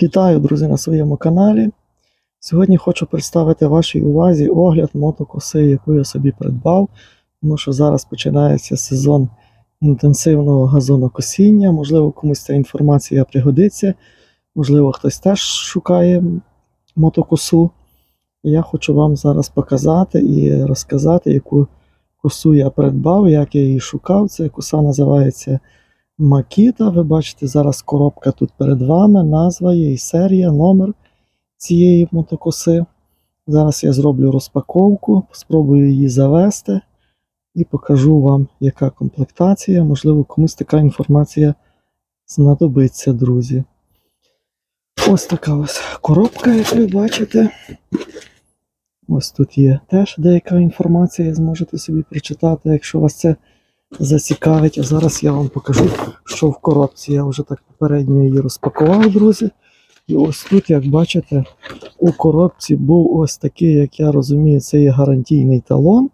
Вітаю, друзі, на своєму каналі. Сьогодні хочу представити вашій увазі огляд мотокоси, яку я собі придбав, тому що зараз починається сезон інтенсивного газонокосіння. Можливо, комусь ця інформація пригодиться, можливо, хтось теж шукає мотокосу. Я хочу вам зараз показати і розказати, яку косу я придбав, як я її шукав. Ця коса називається Макіта. Ви бачите, зараз коробка тут перед вами, назва є і серія, номер цієї мотокоси. Зараз я зроблю розпаковку, спробую її завести і покажу вам, яка комплектація. Можливо, комусь така інформація знадобиться, друзі. Ось така ось коробка, як ви бачите. Ось тут є теж деяка інформація, зможете собі прочитати, якщо вас це зацікавить. А зараз я вам покажу, що в коробці. Я вже так попередньо її розпакував, друзі. І ось тут, як бачите, у коробці був ось такий, як я розумію, це є гарантійний талон.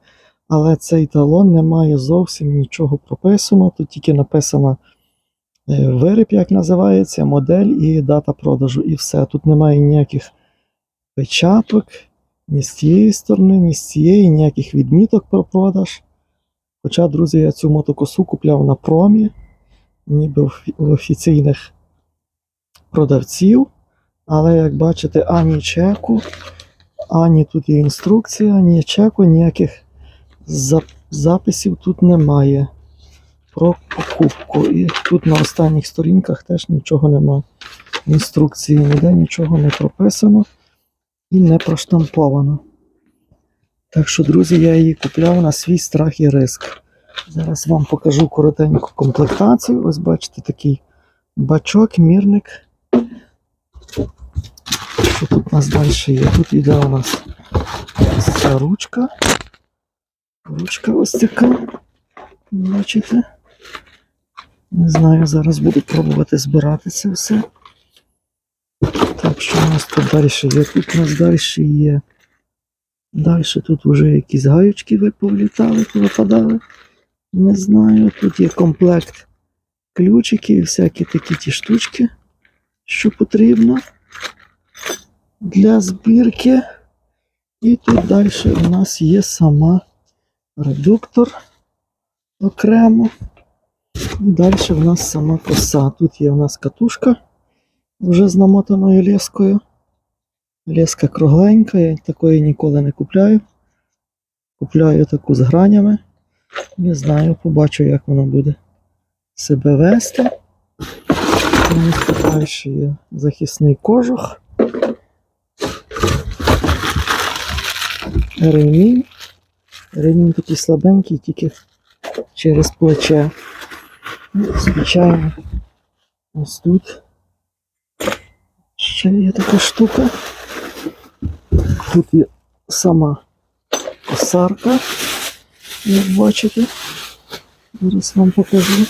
Але цей талон не має зовсім нічого прописано. Тут тільки написано е, виріб, як називається, модель і дата продажу. І все. Тут немає ніяких печаток, ні з цієї сторони, ні з цієї, ніяких відміток про продаж. Хоча, друзі, я цю мотокосу купляв на промі, ніби в офіційних продавців. Але, як бачите, ані чеку, ані тут є інструкція, ані чеку, ніяких записів тут немає про покупку. І тут на останніх сторінках теж нічого немає. Інструкції ніде нічого не прописано і не проштамповано. Так що, друзі, я її купляв на свій страх і риск. Зараз вам покажу коротеньку комплектацію. Ось бачите такий бачок, мірник. Що тут у нас далі є? Тут іде у нас ось ця ручка. Ручка ось така. Бачите? Не знаю, зараз буду пробувати збирати це все. Так, що у нас тут далі є? Тут у нас далі є. Далі тут вже якісь гаючки ви повлітали, повипадали. Не знаю. Тут є комплект ключики і всякі такі ті штучки, що потрібно для збірки. І тут далі у нас є сама редуктор окремо. І далі в нас сама коса. Тут є у нас катушка вже з намотаною лескою. Леска кругленька, я такої ніколи не купляю. Купляю таку з гранями. Не знаю, побачу, як воно буде себе вести. Далі є захисний кожух. Ремінь. Ремінь такий слабенький, тільки через плече. Ну, Звичайно, ось тут ще є така штука. Тут є сама косарка, як бачите. Зараз вам покажу.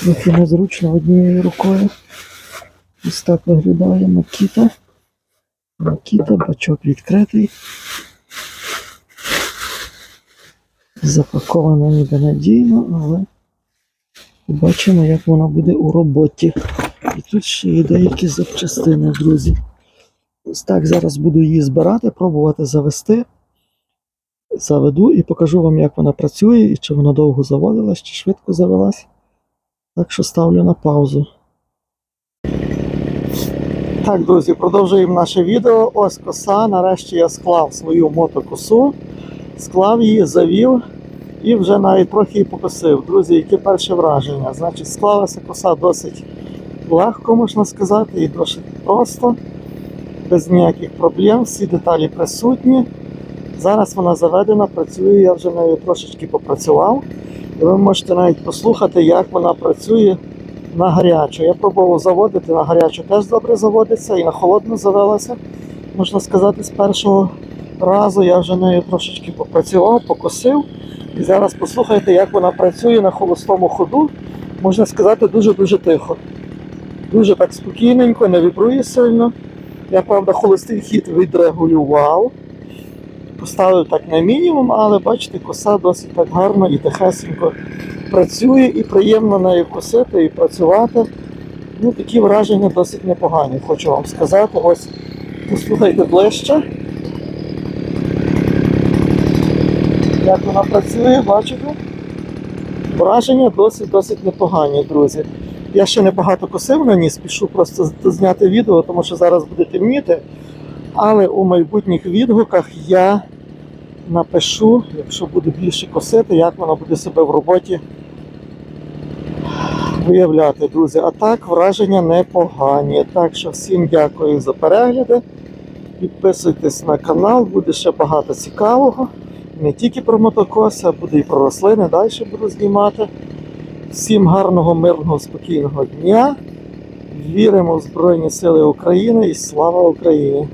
Трохи незручно однією рукою. Ось так виглядає Макіта. Макіта, бачок відкритий. Запакована ніби надійно, але побачимо, як вона буде у роботі. І тут ще є деякі запчастини, друзі. Ось так зараз буду її збирати, пробувати завести. Заведу і покажу вам, як вона працює, і чи вона довго заводилась, чи швидко завелась. Так що ставлю на паузу. Так, друзі, продовжуємо наше відео. Ось коса. Нарешті я склав свою мотокосу, склав її, завів і вже навіть трохи її покосив. Друзі, яке перше враження? Значить, склалася коса досить легко, можна сказати, і досить просто, без ніяких проблем, всі деталі присутні. Зараз вона заведена, працює, я вже нею трошечки попрацював. І ви можете навіть послухати, як вона працює на гарячу. Я пробував заводити на гарячу, теж добре заводиться і на холодну завелася. Можна сказати, з першого разу я вже нею трошечки попрацював, покосив. І зараз послухайте, як вона працює на холостому ходу. Можна сказати, дуже-дуже тихо. Дуже так спокійненько, не вібрує сильно. Я, правда, холостий хід відрегулював. Поставив так на мінімум, але бачите, коса досить так гарно і тихесенько працює, і приємно нею косити і працювати. Ну, такі враження досить непогані, хочу вам сказати. Ось послухайте ближче. Як вона працює, бачите? Враження досить досить непогані, друзі. Я ще не багато косив на ній, спішу просто зняти відео, тому що зараз буде темніти. Але у майбутніх відгуках я напишу, якщо буду більше косити, як вона буде себе в роботі виявляти, друзі. А так, враження непогані. Так що всім дякую за перегляди. Підписуйтесь на канал, буде ще багато цікавого. Не тільки про мотокоси, а буде і про рослини. Далі буду знімати. Всім гарного, мирного, спокійного дня. Віримо в Збройні Сили України і слава Україні!